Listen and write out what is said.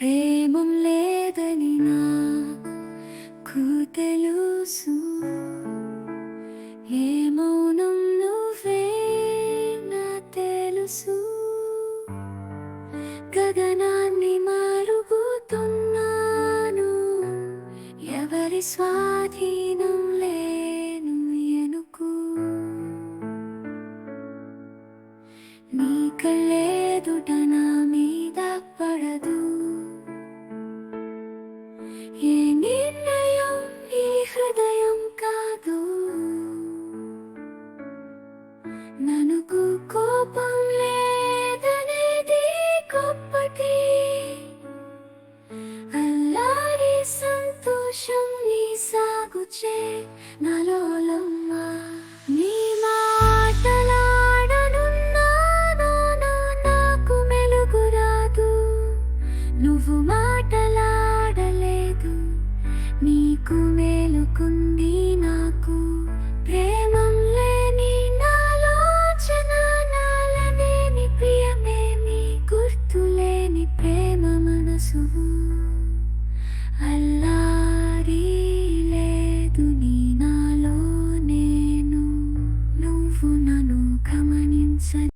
ప్రేమం లేదని నాకు తెలుసు ఏ మౌనం నువ్వే నా తెలుసు. గగనాన్ని మారుగుతున్నాను ఎవరి స్వాధీనం లేను ఎనుకు. నీ కళ్ళేదుట నా ఏ నిర్ణయం ఈ హృదయం కాదు. ననుకు కోపం లేదనేది గొప్పటి అల్లారి సంతోషం నీ సాగుచే. నలోలమ్మా